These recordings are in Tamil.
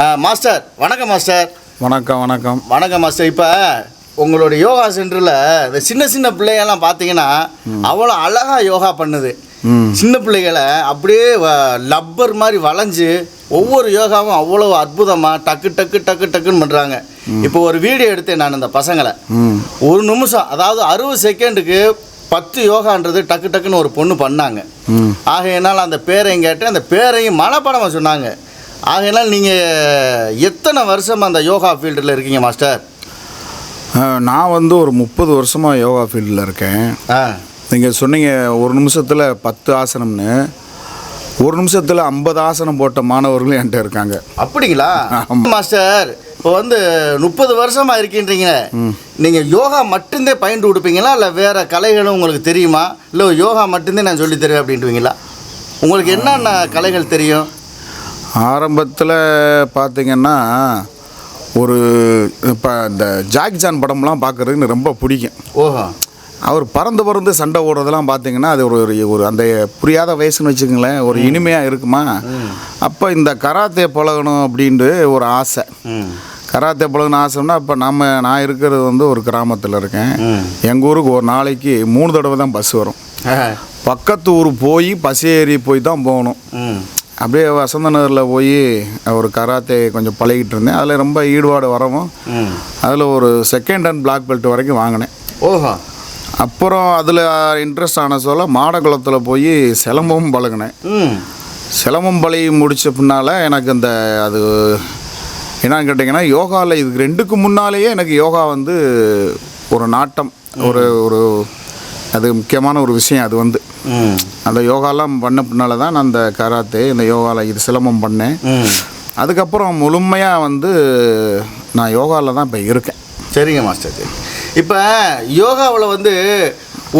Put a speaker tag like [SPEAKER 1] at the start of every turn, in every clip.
[SPEAKER 1] மாஸ்டர் வணக்கம் மாஸ்டர்.
[SPEAKER 2] வணக்கம் வணக்கம்.
[SPEAKER 1] வணக்கம் மாஸ்டர். இப்போ உங்களோட யோகா சென்டரில் இந்த சின்ன சின்ன பிள்ளைகள்லாம் பார்த்தீங்கன்னா அவ்வளோ அழகாக யோகா பண்ணுது. சின்ன பிள்ளைகளை அப்படியே லப்பர் மாதிரி வளைஞ்சு ஒவ்வொரு யோகாவும் அவ்வளோ அற்புதமாக டக்கு டக்கு டக்கு டக்குன்னு பண்ணுறாங்க இப்போ ஒரு வீடியோ எடுத்தேன் நான் இந்த பசங்களை. ஒரு நிமிஷம் அதாவது அறுபது செகண்டுக்கு பத்து யோகான்றது டக்கு டக்குன்னு ஒரு பொண்ணு பண்ணாங்க. ஆகையினால் அந்த பேரையும் கேட்டு அந்த பேரையும் மனப்படமாக சொன்னாங்க. ஆகையினால் நீங்கள் எத்தனை வருஷம் அந்த யோகா ஃபீல்டில் இருக்கீங்க மாஸ்டர்?
[SPEAKER 2] நான் வந்து ஒரு முப்பது வருஷமாக யோகா ஃபீல்டில் இருக்கேன்.
[SPEAKER 1] ஆ.
[SPEAKER 2] நீங்கள் சொன்னீங்க ஒரு நிமிஷத்தில் பத்து ஆசனம்னு. ஒரு நிமிஷத்தில் ஐம்பது ஆசனம் போட்ட மாணவர்களும் என்கிட்ட இருக்காங்க.
[SPEAKER 1] அப்படிங்களா. மாஸ்டர் இப்போ வந்து முப்பது வருஷமா இருக்கின்றீங்க நீங்கள் யோகா மட்டும்தான் பயின்று கொடுப்பீங்களா இல்லை வேற கலைகளும் உங்களுக்கு தெரியுமா? இல்லை யோகா மட்டும்தான் நான் சொல்லித் தருவேன் அப்படின்ட்டுவீங்களா? உங்களுக்கு என்னென்ன கலைகள் தெரியும்?
[SPEAKER 2] ஆரம்பத்தில் பார்த்தீங்கன்னா ஒரு இப்போ இந்த ஜாக் ஜான் படம்லாம் பார்க்குறதுக்கு ரொம்ப பிடிக்கும்.
[SPEAKER 1] ஓஹோ.
[SPEAKER 2] அவர் பறந்து பறந்து சண்டை ஓடுறதெல்லாம் பார்த்தீங்கன்னா அது ஒரு ஒரு- அந்த புரியாத வயசுன்னு வச்சுக்கோங்களேன் ஒரு இனிமையாக இருக்குமா? அப்போ இந்த கராத்தே பழகணும் அப்படின்ட்டு ஒரு ஆசை. கராத்தே பழகணும் ஆசைன்னா இப்போ நம்ம நான் இருக்கிறது வந்து ஒரு கிராமத்தில் இருக்கேன். எங்கள் ஊருக்கு ஒரு நாளைக்கு மூணு தடவை தான் பஸ் வரும். பக்கத்து ஊர் போய் பஸ் ஏறி போய் தான் போகணும். அப்படியே வசந்த நகரில் போய் ஒரு கராத்தே கொஞ்சம் பழகிட்டு இருந்தேன். அதில் ரொம்ப ஈடுபாடு வரவும் அதில் ஒரு செகண்ட் ஹேண்ட் பிளாக் பெல்ட் வரைக்கும் வாங்கினேன்.
[SPEAKER 1] ஓஹோ.
[SPEAKER 2] அப்புறம் அதில் இன்ட்ரெஸ்ட் ஆன சொல்ல மாடக்குளத்தில் போய் சிலம்பம் பழகினேன். சிலம்பம் பழகி முடித்த பின்னால் எனக்கு இந்த அது என்னன்னு கேட்டிங்கன்னா யோகாவில் இதுக்கு ரெண்டுக்கு முன்னாலேயே எனக்கு யோகா வந்து ஒரு நாட்டம். ஒரு ஒரு அது முக்கியமான ஒரு விஷயம் அது வந்து. அந்த யோகாலாம் பண்ண பின்னால் தான் நான் அந்த கராத்தே இந்த யோகாவில் இது சிலம்பம் பண்ணேன். அதுக்கப்புறம் முழுமையாக வந்து நான் யோகாவில் தான் இப்போ இருக்கேன்.
[SPEAKER 1] சரிங்க மாஸ்டர் சரி இப்போ யோகாவில் வந்து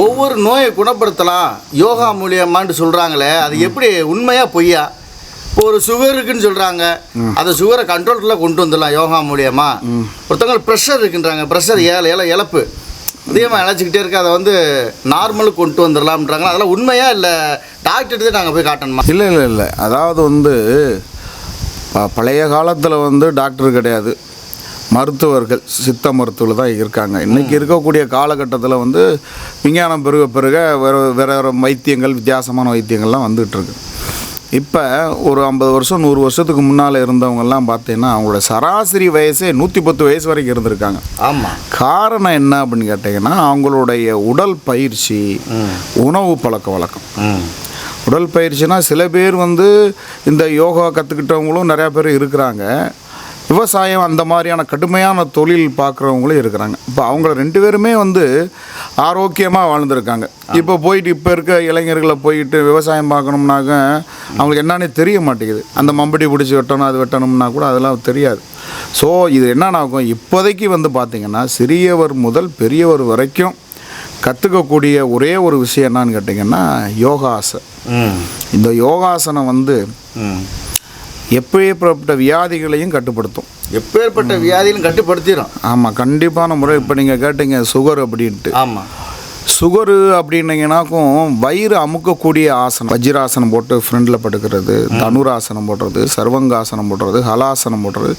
[SPEAKER 1] ஒவ்வொரு நோயை குணப்படுத்தலாம் யோகா மூலியமான்னு சொல்கிறாங்களே அது எப்படி உண்மையா பொய்யா? இப்போ ஒரு சுகர் இருக்குன்னு சொல்கிறாங்க அந்த சுகரை கண்ட்ரோல்குள்ளே கொண்டு வந்துடலாம் யோகா மூலியமா. ஒருத்தவங்க ப்ரெஷர் இருக்குன்றாங்க ப்ரெஷர் ஏல இல இழப்பு. அதிகமாக இழைச்சிக்கிட்டே இருக்கு. அதை வந்து நார்மலுக்கு கொண்டு வந்துடலாம்ன்றாங்க அதெல்லாம் உண்மையா இல்லை டாக்டர்கிட்ட நாங்கள் போய் காட்டணுமா?
[SPEAKER 2] இல்லை இல்லை இல்லை. அதாவது வந்து பழைய காலத்தில் வந்து டாக்டர் கிடையாது. மருத்துவர்கள் சித்த மருத்துவர்கள் தான் இருக்காங்க. இன்றைக்கி இருக்கக்கூடிய காலகட்டத்தில் வந்து விஞ்ஞானம் பெருக பெருக வேறு வேற வைத்தியங்கள் வித்தியாசமான வைத்தியங்கள்லாம் வந்துட்டு இருக்கு. இப்போ ஒரு ஐம்பது வருஷம் நூறு வருஷத்துக்கு முன்னால் இருந்தவங்கெல்லாம் பார்த்தீங்கன்னா அவங்களோட சராசரி வயசே நூற்றி பத்து வயசு வரைக்கும் இருந்திருக்காங்க.
[SPEAKER 1] ஆமாம்
[SPEAKER 2] காரணம் என்ன அப்படின்னு கேட்டிங்கன்னா அவங்களுடைய உடல் பயிற்சி உணவு பழக்க வழக்கம். உடல் பயிற்சினா சில பேர் வந்து இந்த யோகா கற்றுக்கிட்டவங்களும் நிறையா பேர் இருக்கிறாங்க. விவசாயம் அந்த மாதிரியான கடுமையான தொழில் பார்க்குறவங்களும் இருக்கிறாங்க. இப்போ அவங்க ரெண்டு பேருமே வந்து ஆரோக்கியமாக வாழ்ந்துருக்காங்க. இப்போ போயிட்டு இப்போ இருக்க இளைஞர்களை போயிட்டு விவசாயம் பார்க்கணும்னாக்க அவங்களுக்கு என்னன்னே தெரிய மாட்டேங்குது. அந்த மம்படி பிடிச்சி வெட்டணும் அது வெட்டணும்னா கூட அதெல்லாம் தெரியாது. ஸோ இது என்னென்ன ஆகும் இப்போதைக்கு வந்து பார்த்திங்கன்னா சிறியவர் முதல் பெரியவர் வரைக்கும் கற்றுக்கக்கூடிய ஒரே ஒரு விஷயம் என்னன்னு கேட்டிங்கன்னா யோகாசனம். இந்த யோகாசனம் வந்து எப்பேற்பட்ட வியாதிகளையும் கட்டுப்படுத்தும்.
[SPEAKER 1] எப்பேற்பட்ட வியாதியிலும் கட்டுப்படுத்திடும்
[SPEAKER 2] ஆமாம் கண்டிப்பான முறை இப்போ நீங்கள் கேட்டீங்க சுகர் அப்படின்ட்டு.
[SPEAKER 1] ஆமாம்
[SPEAKER 2] சுகரு அப்படின்னீங்கன்னாக்கும் வயிறு அமுக்கக்கூடிய ஆசனம். வஜ்ராசனம் போட்டு ஃப்ரண்டில் படுக்கிறது தனுராசனம் போடுறது சர்வங்காசனம் போடுறது ஹலாசனம் போடுறது.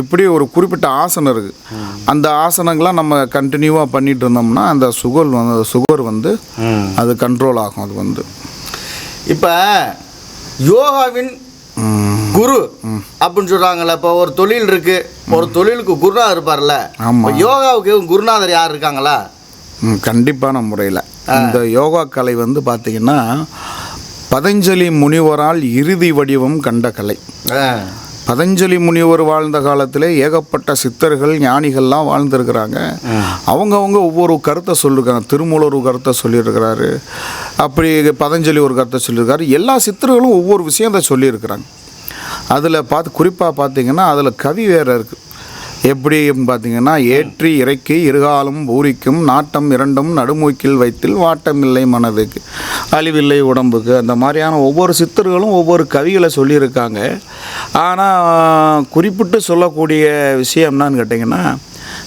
[SPEAKER 2] இப்படி ஒரு குறிப்பிட்ட ஆசனம் இருக்குது அந்த ஆசனங்கள்லாம் நம்ம கண்டினியூவாக பண்ணிட்டு இருந்தோம்னா அந்த சுகர் வந்து சுகர் வந்து அது கண்ட்ரோல் ஆகும் அது வந்து.
[SPEAKER 1] இப்போ யோகாவின் குரு அப்படின்னு சொல்றாங்கல்ல. இப்போ ஒரு தொழில் இருக்கு. ஒரு தொழிலுக்கு குருநாதர் இருப்பார்ல. யோகாவுக்கு குருநாதர் யார் இருக்காங்களா?
[SPEAKER 2] கண்டிப்பான முறையில். இந்த யோகா கலை வந்து பார்த்திங்கன்னா பதஞ்சலி முனிவரால் இறுதி வடிவம் கண்ட கலை. பதஞ்சலி முனிவர் வாழ்ந்த காலத்திலே ஏகப்பட்ட சித்தர்கள் ஞானிகள்லாம் வாழ்ந்திருக்கிறாங்க. அவங்கவங்க ஒவ்வொரு கருத்தை சொல்லியிருக்காங்க திருமூலர் ஒரு கருத்தை சொல்லியிருக்கிறாரு. அப்படி பதஞ்சலி ஒரு கருத்தை சொல்லியிருக்காரு. எல்லா சித்தர்களும் ஒவ்வொரு விஷயத்தை சொல்லியிருக்கிறாங்க. அதில் பார்த்து குறிப்பாக பார்த்தீங்கன்னா அதில் கவி வேறு இருக்குது எப்படி பார்த்தீங்கன்னா ஏற்றி இறக்கி இருகாலும் பூரிக்கும் நாட்டம் இரண்டும் நடுமூக்கில் வைத்தில் வாட்டமில்லை மனதுக்கு. அழிவில்லை உடம்புக்கு. அந்த மாதிரியான ஒவ்வொரு சித்தர்களும் ஒவ்வொரு கவிகளை சொல்லியிருக்காங்க. ஆனால் குறிப்பிட்டு சொல்லக்கூடிய விஷயம் என்னன்னு கேட்டிங்கன்னா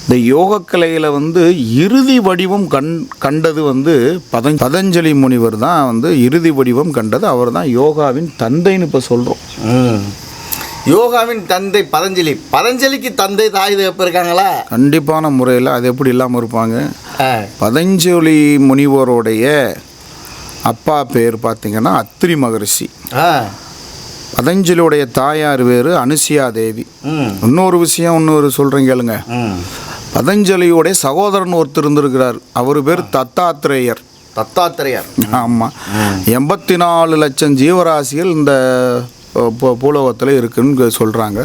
[SPEAKER 2] இந்த யோகக்கலையில் வந்து இறுதி வடிவம் கண் கண்டது வந்து பதஞ் பதஞ்சலி முனிவர் தான் வந்து இறுதி வடிவம் கண்டது. அவர் தான் யோகாவின் தந்தைன்னு இப்போ சொல்கிறோம்
[SPEAKER 1] யோகாவின் தந்தை பதஞ்சலி. பதஞ்சலிக்கு தந்தை தாய் தகப்பு இருக்காங்களா?
[SPEAKER 2] கண்டிப்பான முறையில் அது எப்படி இல்லாமல் இருப்பாங்க? பதஞ்சலி முனிவருடைய அப்பா பேர் பார்த்தீங்கன்னா அத்திரி மகரிஷி. பதஞ்சலியுடைய தாயார் பேர் அனுசியா தேவி. இன்னொரு விஷயம் இன்னொரு சொல்கிறேன் கேளுங்க. பதஞ்சலியுடைய சகோதரன் ஒருத்தர் இருந்திருக்கிறார். அவர் பேர் தத்தாத்திரேயர்.
[SPEAKER 1] தத்தாத்திரையார்.
[SPEAKER 2] ஆமாம் எண்பத்தி நாலு லட்சம் ஜீவராசிகள் இந்த பூலோகத்தில் இருக்குன்னு சொல்கிறாங்க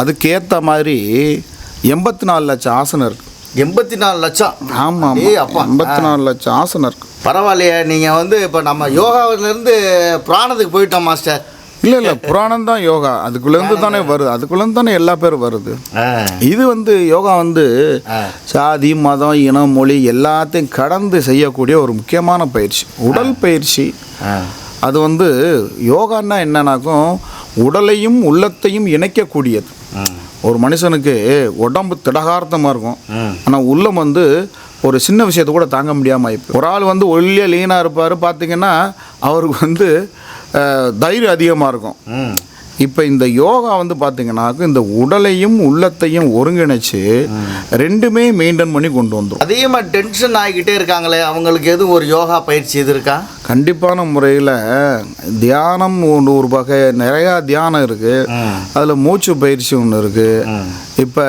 [SPEAKER 2] அதுக்கேற்ற மாதிரி எண்பத்தி நாலு லட்சம் ஆசனம் இருக்கு.
[SPEAKER 1] எண்பத்தி நாலு லட்சம்
[SPEAKER 2] ஆமாம்
[SPEAKER 1] ஏய் அப்பா.
[SPEAKER 2] எண்பத்தி நாலு லட்சம் ஆசனம் இருக்கு.
[SPEAKER 1] பரவாயில்லையே நீங்கள் வந்து இப்போ நம்ம யோகாவிலேருந்து பிராணத்துக்கு போயிட்டோம் மாஸ்டர்.
[SPEAKER 2] இல்லை இல்லை புராணம் தான் யோகா. அதுக்குள்ளேருந்து தானே வருது. அதுக்குள்ளேருந்து தானே எல்லா பேரும் வருது. இது வந்து யோகா வந்து. சாதி மதம் இனம் மொழி எல்லாத்தையும் கடந்து செய்யக்கூடிய ஒரு முக்கியமான பயிற்சி. உடல் பயிற்சி. அது வந்து யோகான்னா என்னன்னாக்கும் உடலையும் உள்ளத்தையும் இணைக்கக்கூடியது. ஒரு மனுஷனுக்கு உடம்பு திடகார்த்தமாக இருக்கும். ஆனால் உள்ளம் வந்து ஒரு சின்ன விஷயத்தை கூட தாங்க முடியாமல் ஆயிப்போம். ஒரு ஆள் வந்து ஒல்லியாக லீனாக இருப்பார் பார்த்தீங்கன்னா அவருக்கு வந்து தைரியம் அதிகமாக இருக்கும். இப்போ இந்த யோகா வந்து பார்த்தீங்கன்னாக்க இந்த உடலையும் உள்ளத்தையும் ஒருங்கிணைச்சு ரெண்டுமே மெயின்டைன் பண்ணி கொண்டு வந்துடும்
[SPEAKER 1] அதிகமாக டென்ஷன் ஆகிக்கிட்டே இருக்காங்களே அவங்களுக்கு எதுவும் ஒரு யோகா பயிற்சி எது இருக்கா?
[SPEAKER 2] கண்டிப்பான முறையில் தியானம் ஒன்று ஒரு வகை நிறையா தியானம் இருக்குது. அதில் மூச்சு பயிற்சி ஒன்று இருக்குது. இப்போ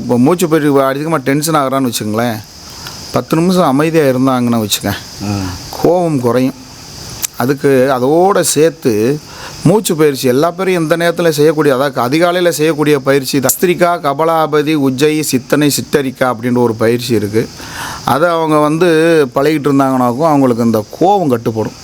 [SPEAKER 2] இப்போ மூச்சு பயிற்சி அதிகமாக டென்ஷன் ஆகுறான்னு வச்சுங்களேன் பத்து நிமிஷம் அமைதியாக இருந்தாங்கன்னு வச்சுக்க. கோபம் குறையும். அதுக்கு அதோடு சேர்த்து மூச்சு பயிற்சி எல்லா பேரும் எந்த நேரத்தில் செய்யக்கூடிய அதாவது அதிகாலையில் செய்யக்கூடிய பயிற்சி தஸ்திரிக்கா கபலாபதி உஜ்ஜயி சித்தனை சித்தரிக்கா அப்படின்ற ஒரு பயிற்சி இருக்குது அதை அவங்க வந்து பழகிட்டு இருந்தாங்கனாக்கும் அவங்களுக்கு இந்த கோபம் கட்டுப்படும்.